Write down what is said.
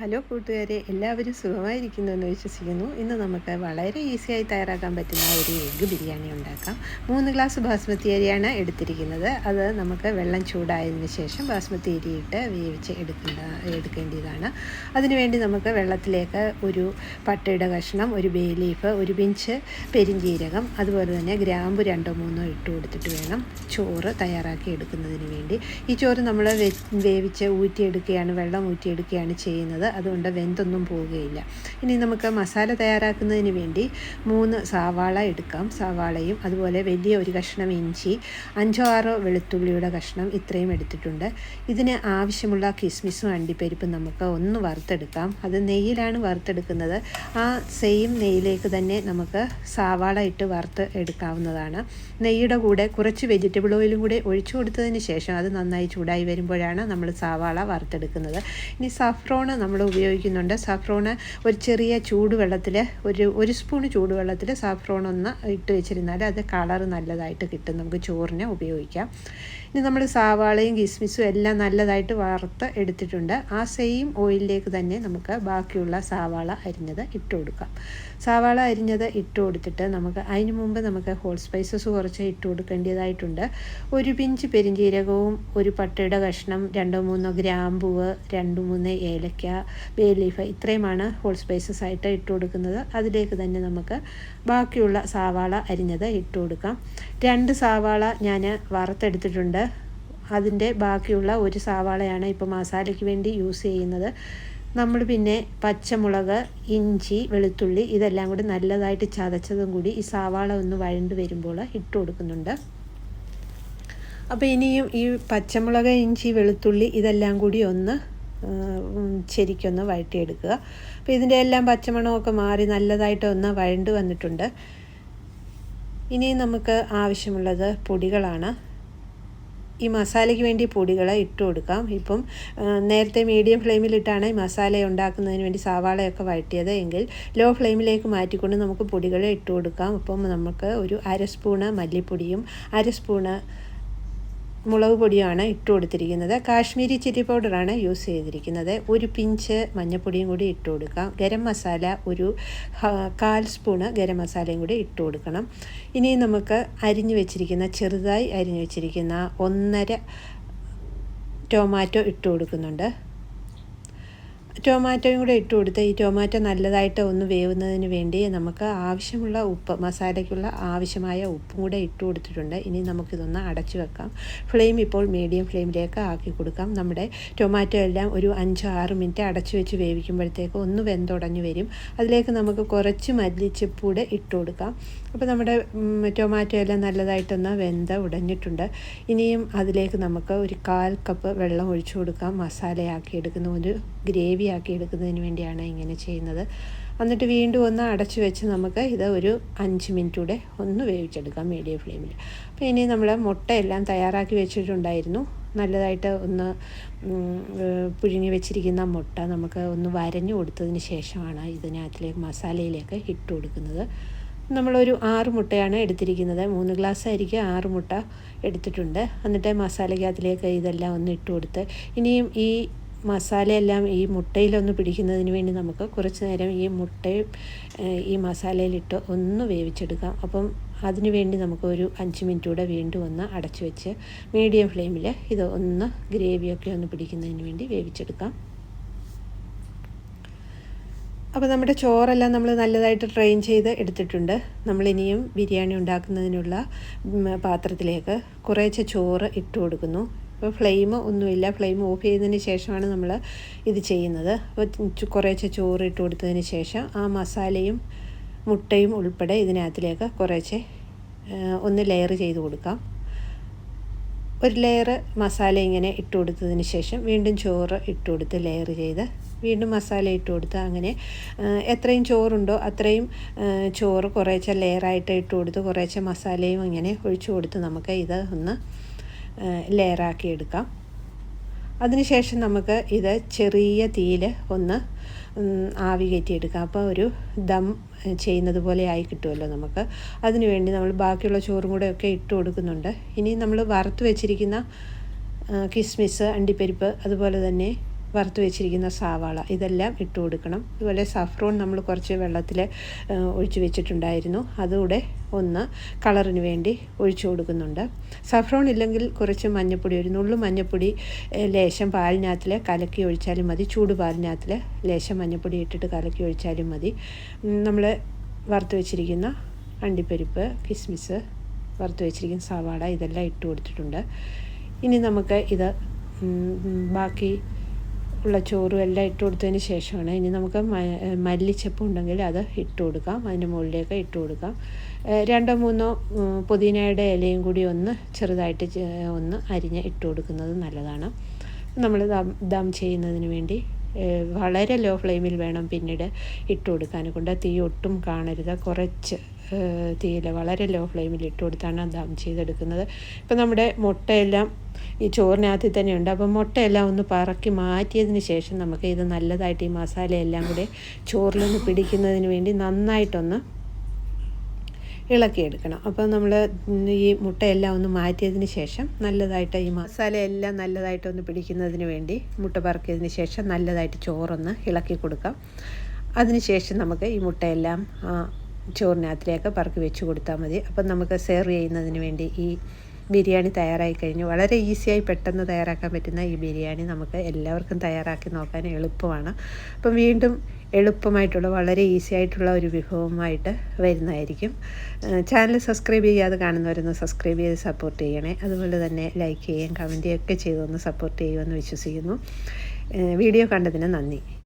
Hello കൂട്ടുകാരെ എല്ലാവരും സുഖമായിരിക്കുന്നു എന്ന് വിശ്വസിക്കുന്നു. ഇന്ന് നമുക്ക് വളരെ ഈസിയായി തയ്യാറാക്കാൻ പറ്റുന്ന ഒരു എഗ്ഗ് ബിരിയാണി ഉണ്ടാക്കാം. മൂന്ന് ഗ്ലാസ് ബാസ്മതി അരിയാണ് എടുത്തിരിക്കുന്നത്. അത് നമുക്ക് വെള്ളം ചൂടായതിനു ശേഷം ബാസ്മതി അരിയിട്ട് വേവിച്ച് എടുക്കേണ്ട എടുക്കേണ്ടതാണ്. അതിനുവേണ്ടി നമുക്ക് വെള്ളത്തിലേക്ക് ഒരു പട്ടയുടെ കഷ്ണം ഒരു ബേ ലീഫ് ഒരു പിഞ്ച് പെരിഞ്ജീരകം അതുപോലെ തന്നെ ഗ്രാമ്പു രണ്ടോ മൂന്നോ ഇട്ട് കൊടുത്തിട്ട് വേണം ചോറ് തയ്യാറാക്കി എടുക്കുന്നതിന് വേണ്ടി. ഈ ചോറ് നമ്മൾ വേവിച്ച് ഊറ്റിയെടുക്കുകയാണ് വെള്ളം ഊറ്റിയെടുക്കുകയാണ് ചെയ്യുന്നത്. അതുകൊണ്ട് വെന്തൊന്നും പോവുകയില്ല. ഇനി നമുക്ക് മസാല തയ്യാറാക്കുന്നതിന് വേണ്ടി മൂന്ന് സവാള എടുക്കാം. സവാളയും അതുപോലെ വലിയ ഒരു കഷ്ണം ഇഞ്ചി അഞ്ചോ ആറോ വെളുത്തുള്ളിയുടെ കഷ്ണം ഇത്രയും എടുത്തിട്ടുണ്ട്. ഇതിന് ആവശ്യമുള്ള കിസ്മിസും അണ്ടിപ്പരിപ്പും നമുക്ക് ഒന്ന് വറുത്തെടുക്കാം. അത് നെയ്യിലാണ് വറുത്തെടുക്കുന്നത്. ആ സെയിം നെയ്യിലേക്ക് തന്നെ നമുക്ക് സവാള ഇട്ട് വറുത്ത് എടുക്കാവുന്നതാണ്. നെയ്യുടെ കൂടെ കുറച്ച് വെജിറ്റബിൾ ഓയിലും കൂടെ ഒഴിച്ചു കൊടുത്തതിന് ശേഷം അത് നന്നായി ചൂടായി വരുമ്പോഴാണ് നമ്മൾ സവാള വറുത്തെടുക്കുന്നത്. ഇനി സഫ്രോണ് നമ്മൾ ഉപയോഗിക്കുന്നുണ്ട്. സാഫ്രോണ് ഒരു ചെറിയ ചൂടുവെള്ളത്തിൽ ഒരു ഒരു സ്പൂൺ ചൂടുവെള്ളത്തിൽ സഫ്രോൺ ഒന്ന് ഇട്ട് വെച്ചിരുന്നാൽ അത് കളർ നല്ലതായിട്ട് കിട്ടും. നമുക്ക് ചോറിന് ഉപയോഗിക്കാം. ഇനി നമ്മൾ സവാളയും കിസ്മിസും എല്ലാം നല്ലതായിട്ട് വറുത്ത് എടുത്തിട്ടുണ്ട്. ആ സെയിം ഓയിലിലേക്ക് തന്നെ നമുക്ക് ബാക്കിയുള്ള സവാള അരിഞ്ഞത് ഇട്ട് കൊടുക്കാം. സവാള അരിഞ്ഞത് ഇട്ട് കൊടുത്തിട്ട് നമുക്ക് അതിന് മുമ്പ് നമുക്ക് ഹോൾ സ്പൈസസ് കുറച്ച് ഇട്ട് കൊടുക്കേണ്ടതായിട്ടുണ്ട്. ഒരു പിഞ്ച് പെരിഞ്ജീരകവും ഒരു പട്ടയുടെ കഷ്ണം രണ്ടോ മൂന്നോ ഗ്രാമ്പൂവ് രണ്ട് മൂന്ന് ഏലക്ക ബേ ലീഫ് ഇത്രയുമാണ് ഹോൾ സ്പൈസസ് ആയിട്ട് ഇട്ട് കൊടുക്കുന്നത്. അതിലേക്ക് തന്നെ നമുക്ക് ബാക്കിയുള്ള സവാള അരിഞ്ഞത് ഇട്ട് കൊടുക്കാം. രണ്ട് സവാള ഞാൻ വറുത്തെടുത്തിട്ടുണ്ട്. അതിന്റെ ബാക്കിയുള്ള ഒരു സവാളയാണ് ഇപ്പോൾ മസാലയ്ക്ക് വേണ്ടി യൂസ് ചെയ്യുന്നത്. നമ്മൾ പിന്നെ പച്ചമുളക് ഇഞ്ചി വെളുത്തുള്ളി ഇതെല്ലാം കൂടി നല്ലതായിട്ട് ചതച്ചതും കൂടി ഈ സവാള ഒന്ന് വഴണ്ട് വരുമ്പോൾ ഇട്ട് കൊടുക്കുന്നുണ്ട്. അപ്പോൾ ഇനിയും ഈ പച്ചമുളക് ഇഞ്ചി വെളുത്തുള്ളി ഇതെല്ലാം കൂടി ഒന്ന് ശരിക്കൊന്ന് വഴറ്റിയെടുക്കുക. അപ്പോൾ ഇതിന്റെ എല്ലാം പച്ചമണമൊക്കെ മാറി നല്ലതായിട്ട് ഒന്ന് വഴണ്ട് വന്നിട്ടുണ്ട്. ഇനി നമുക്ക് ആവശ്യമുള്ളത് പൊടികളാണ്. ഈ മസാലയ്ക്ക് വേണ്ടി പൊടികൾ ഇട്ട് കൊടുക്കാം. ഇപ്പം നേരത്തെ മീഡിയം ഫ്ലെയിമിലിട്ടാണ് ഈ മസാല ഉണ്ടാക്കുന്നതിന് വേണ്ടി സവാളയൊക്കെ വഴറ്റിയത്. എങ്കിൽ ലോ ഫ്ലെയിമിലേക്ക് മാറ്റിക്കൊണ്ട് നമുക്ക് പൊടികൾ ഇട്ട് കൊടുക്കാം. അപ്പം നമുക്ക് ഒരു അര സ്പൂണ് മല്ലിപ്പൊടിയും അര സ്പൂണ് മുളക് പൊടിയാണ് ഇട്ട് കൊടുത്തിരിക്കുന്നത്. കാശ്മീരി ചില്ലി പൗഡറാണ് യൂസ് ചെയ്തിരിക്കുന്നത്. ഒരു പിഞ്ച് മഞ്ഞൾപ്പൊടിയും കൂടി ഇട്ട് കൊടുക്കാം. ഗരം മസാല ഒരു കാൽ സ്പൂണ് ഗരം മസാലയും കൂടി ഇട്ട് കൊടുക്കണം. ഇനി നമുക്ക് അരിഞ്ഞു വെച്ചിരിക്കുന്ന ചെറുതായി അരിഞ്ഞു വെച്ചിരിക്കുന്ന ഒന്നര ടൊമാറ്റോ ഇട്ട് കൊടുക്കുന്നുണ്ട്. ടൊമാറ്റോയും കൂടെ ഇട്ട് കൊടുത്ത് ഈ ടൊമാറ്റോ നല്ലതായിട്ട് ഒന്ന് വേവുന്നതിന് വേണ്ടി നമുക്ക് ആവശ്യമുള്ള ഉപ്പ് മസാലയ്ക്കുള്ള ആവശ്യമായ ഉപ്പും കൂടെ ഇട്ട് കൊടുത്തിട്ടുണ്ട്. ഇനി നമുക്കിതൊന്ന് അടച്ചു വെക്കാം. ഫ്ലെയിം ഇപ്പോൾ മീഡിയം ഫ്ലെയിമിലേക്ക് ആക്കി കൊടുക്കാം. നമ്മുടെ ടൊമാറ്റോ എല്ലാം ഒരു അഞ്ച് ആറ് മിനിറ്റ് അടച്ചു വെച്ച് വേവിക്കുമ്പോഴത്തേക്ക് ഒന്ന് വെന്തുടഞ്ഞു വരും. അതിലേക്ക് നമുക്ക് കുറച്ച് മല്ലിച്ചപ്പ് കൂടെ ഇട്ട് കൊടുക്കാം. അപ്പോൾ നമ്മുടെ ടൊമാറ്റോ എല്ലാം നല്ലതായിട്ടൊന്ന് വെന്ത ഉടഞ്ഞിട്ടുണ്ട്. ഇനിയും അതിലേക്ക് നമുക്ക് ഒരു കാൽ കപ്പ് വെള്ളം ഒഴിച്ചു കൊടുക്കാം. മസാലയാക്കി എടുക്കുന്ന ഒരു ഗ്രേവി ആക്കി എടുക്കുന്നതിന് വേണ്ടിയാണ് ഇങ്ങനെ ചെയ്യുന്നത്. എന്നിട്ട് വീണ്ടും ഒന്ന് അടച്ചു വെച്ച് നമുക്ക് ഇത് ഒരു അഞ്ച് മിനിറ്റ് കൂടെ ഒന്ന് വേവിച്ചെടുക്കാം മീഡിയം ഫ്ലെയിമിൽ. അപ്പോൾ ഇനി നമ്മൾ മുട്ട എല്ലാം തയ്യാറാക്കി വെച്ചിട്ടുണ്ടായിരുന്നു. നല്ലതായിട്ട് ഒന്ന് പുഴുങ്ങി വെച്ചിരിക്കുന്ന മുട്ട നമുക്ക് ഒന്ന് വരഞ്ഞു കൊടുത്തതിന് ശേഷമാണ് ഇതിനകത്തിലേക്ക് മസാലയിലേക്ക് ഇട്ട് കൊടുക്കുന്നത്. നമ്മളൊരു ആറ് മുട്ടയാണ് എടുത്തിരിക്കുന്നത്. മൂന്ന് ഗ്ലാസ് ആയിരിക്കും ആറ് മുട്ട എടുത്തിട്ടുണ്ട്. എന്നിട്ട് മസാലയ്ക്കകത്തിലേക്ക് ഇതെല്ലാം ഒന്ന് ഇട്ട് കൊടുത്ത് ഇനിയും ഈ മസാലയെല്ലാം ഈ മുട്ടയിലൊന്ന് പിടിക്കുന്നതിന് വേണ്ടി നമുക്ക് കുറച്ച് നേരം ഈ മുട്ടയും ഈ മസാലയിലിട്ട് ഒന്ന് വേവിച്ചെടുക്കാം. അപ്പം അതിനു വേണ്ടി നമുക്ക് ഒരു അഞ്ച് മിനിറ്റ് കൂടെ വീണ്ടും ഒന്ന് അടച്ചു വെച്ച് മീഡിയം ഫ്ലെയിമിൽ ഇത് ഒന്ന് ഗ്രേവിയൊക്കെ ഒന്ന് പിടിക്കുന്നതിന് വേണ്ടി വേവിച്ചെടുക്കാം. അപ്പോൾ നമ്മുടെ ചോറെല്ലാം നമ്മൾ നല്ലതായിട്ട് ട്രെയിൻ ചെയ്ത് എടുത്തിട്ടുണ്ട്. നമ്മളിനിയും ബിരിയാണി ഉണ്ടാക്കുന്നതിനുള്ള പാത്രത്തിലേക്ക് കുറേശ്ശെ ചോറ് ഇട്ട് കൊടുക്കുന്നു. അപ്പോൾ ഫ്ലെയിം ഒന്നുമില്ല. ഫ്ലെയിം ഓഫ് ചെയ്തതിന് ശേഷമാണ് നമ്മൾ ഇത് ചെയ്യുന്നത്. അപ്പോൾ കുറേശ്ശെ ചോറ് ഇട്ട് കൊടുത്തതിന് ശേഷം ആ മസാലയും മുട്ടയും ഉൾപ്പെടെ ഇതിനകത്തിലേക്ക് കുറേശ്ശെ ഒന്ന് ലെയർ ചെയ്ത് കൊടുക്കാം. ഒരു ലെയർ മസാല ഇങ്ങനെ ഇട്ട് കൊടുത്തതിന് ശേഷം വീണ്ടും ചോറ് ഇട്ട് കൊടുത്ത് ലെയർ ചെയ്ത് വീണ്ടും മസാല ഇട്ട് കൊടുത്ത് അങ്ങനെ എത്രയും ചോറുണ്ടോ അത്രയും ചോറ് കുറേശ്ശെ ലെയറായിട്ട് ഇട്ട് കൊടുത്ത് കുറേശ്ശെ മസാലയും ഇങ്ങനെ ഒഴിച്ചു കൊടുത്ത് നമുക്ക് ഇത് ഒന്ന് ലെയറാക്കി എടുക്കാം അതിനുശേഷം നമുക്ക് ഇത് ചെറിയ തീയിൽ ഒന്ന് ആവി കയറ്റിയെടുക്കാം. അപ്പോൾ ഒരു ദം ചെയ്യുന്നത് പോലെ ആയി കിട്ടുമല്ലോ നമുക്ക്. അതിനുവേണ്ടി നമ്മൾ ബാക്കിയുള്ള ചോറും കൂടെ ഒക്കെ ഇട്ട് കൊടുക്കുന്നുണ്ട്. ഇനി നമ്മൾ വറുത്ത് വെച്ചിരിക്കുന്ന കിസ്മിസ് അണ്ടിപ്പരിപ്പ് അതുപോലെ തന്നെ വറുത്ത് വെച്ചിരിക്കുന്ന സാവാള ഇതെല്ലാം ഇട്ട് കൊടുക്കണം. അതുപോലെ സഫ്രോൺ നമ്മൾ കുറച്ച് വെള്ളത്തിൽ ഒഴിച്ച് വെച്ചിട്ടുണ്ടായിരുന്നു. അതുകൂടെ ഒന്ന് കളറിന് വേണ്ടി ഒഴിച്ചു കൊടുക്കുന്നുണ്ട്. സഫ്രോൺ ഇല്ലെങ്കിൽ കുറച്ച് മഞ്ഞപ്പൊടി ഒരു നുള്ളു മഞ്ഞപ്പൊടി ലേശം പാലിനകത്തിൽ കലക്കി ഒഴിച്ചാലും മതി. ചൂട് പാലിനകത്തിൽ ലേശം മഞ്ഞപ്പൊടി ഇട്ടിട്ട് കലക്കി ഒഴിച്ചാലും മതി. നമ്മൾ വറുത്ത് വെച്ചിരിക്കുന്ന അണ്ടിപ്പരിപ്പ് കിസ്മിസ് വറുത്ത് വെച്ചിരിക്കുന്ന സവാള ഇതെല്ലാം ഇട്ട് കൊടുത്തിട്ടുണ്ട്. ഇനി നമുക്ക് ഇത് ബാക്കി ഉള്ള ചോറും എല്ലാം ഇട്ട് കൊടുത്തതിന് ശേഷമാണ് ഇനി നമുക്ക് മല്ലിച്ചപ്പ് ഉണ്ടെങ്കിൽ അത് ഇട്ട് കൊടുക്കാം. അതിന്റെ മുകളിലേക്ക് ഇട്ട് കൊടുക്കാം. രണ്ടോ മൂന്നോ പുതിനയുടെ ഇലയും കൂടി ഒന്ന് ചെറുതായിട്ട് ഒന്ന് അരിഞ്ഞ് ഇട്ട് കൊടുക്കുന്നത് നല്ലതാണ്. നമ്മൾ ദം ദം ചെയ്യുന്നതിന് വേണ്ടി വളരെ ലോ ഫ്ലെയിമിൽ വേണം പിന്നീട് ഇട്ട് കൊടുക്കാൻ കൊണ്ട് തീ ഒട്ടും കാണരുത്. കുറച്ച് തീയിൽ വളരെ ലോ ഫ്ലെയിമിൽ ഇട്ട് കൊടുത്താണ് ദം ചെയ്തെടുക്കുന്നത്. ഇപ്പം നമ്മുടെ മുട്ടയെല്ലാം ഈ ചോറിനകത്ത് തന്നെയുണ്ട് അപ്പം മുട്ടയെല്ലാം ഒന്ന് പറക്കി മാറ്റിയതിന് ശേഷം നമുക്ക് ഇത് നല്ലതായിട്ട് ഈ മസാലയെല്ലാം കൂടെ ചോറിലൊന്ന് പിടിക്കുന്നതിന് വേണ്ടി നന്നായിട്ടൊന്ന് ഇളക്കിയെടുക്കണം അപ്പോൾ നമ്മൾ ഈ മുട്ടയെല്ലാം ഒന്ന് മാറ്റിയതിന് ശേഷം നല്ലതായിട്ട് ഈ മസാലയെല്ലാം നല്ലതായിട്ടൊന്ന് പിടിക്കുന്നതിന് വേണ്ടി മുട്ട പറക്കിയതിന് ശേഷം നല്ലതായിട്ട് ചോറൊന്ന് ഇളക്കി കൊടുക്കാം. അതിനുശേഷം നമുക്ക് ഈ മുട്ടയെല്ലാം ചോറിനകത്തിലേക്ക് പറക്കി വെച്ച് കൊടുത്താൽ മതി. അപ്പം നമുക്ക് സെർവ് ചെയ്യുന്നതിന് വേണ്ടി ഈ ബിരിയാണി തയ്യാറായി കഴിഞ്ഞു. വളരെ ഈസിയായി പെട്ടെന്ന് തയ്യാറാക്കാൻ പറ്റുന്ന ഈ ബിരിയാണി നമുക്ക് എല്ലാവർക്കും തയ്യാറാക്കി നോക്കാൻ എളുപ്പമാണ്. അപ്പം വീണ്ടും എളുപ്പമായിട്ടുള്ള വളരെ ഈസി ആയിട്ടുള്ള ഒരു വിഭവമായിട്ട് വരുന്നതായിരിക്കും. ചാനൽ സബ്സ്ക്രൈബ് ചെയ്യാതെ കാണുന്നവരൊന്ന് സബ്സ്ക്രൈബ് ചെയ്ത് സപ്പോർട്ട് ചെയ്യണേ. അതുപോലെ തന്നെ ലൈക്ക് ചെയ്യുകയും കമന്റ് ഒക്കെ ചെയ്തൊന്ന് സപ്പോർട്ട് ചെയ്യുമെന്ന് വിശ്വസിക്കുന്നു. വീഡിയോ കണ്ടതിന് നന്ദി.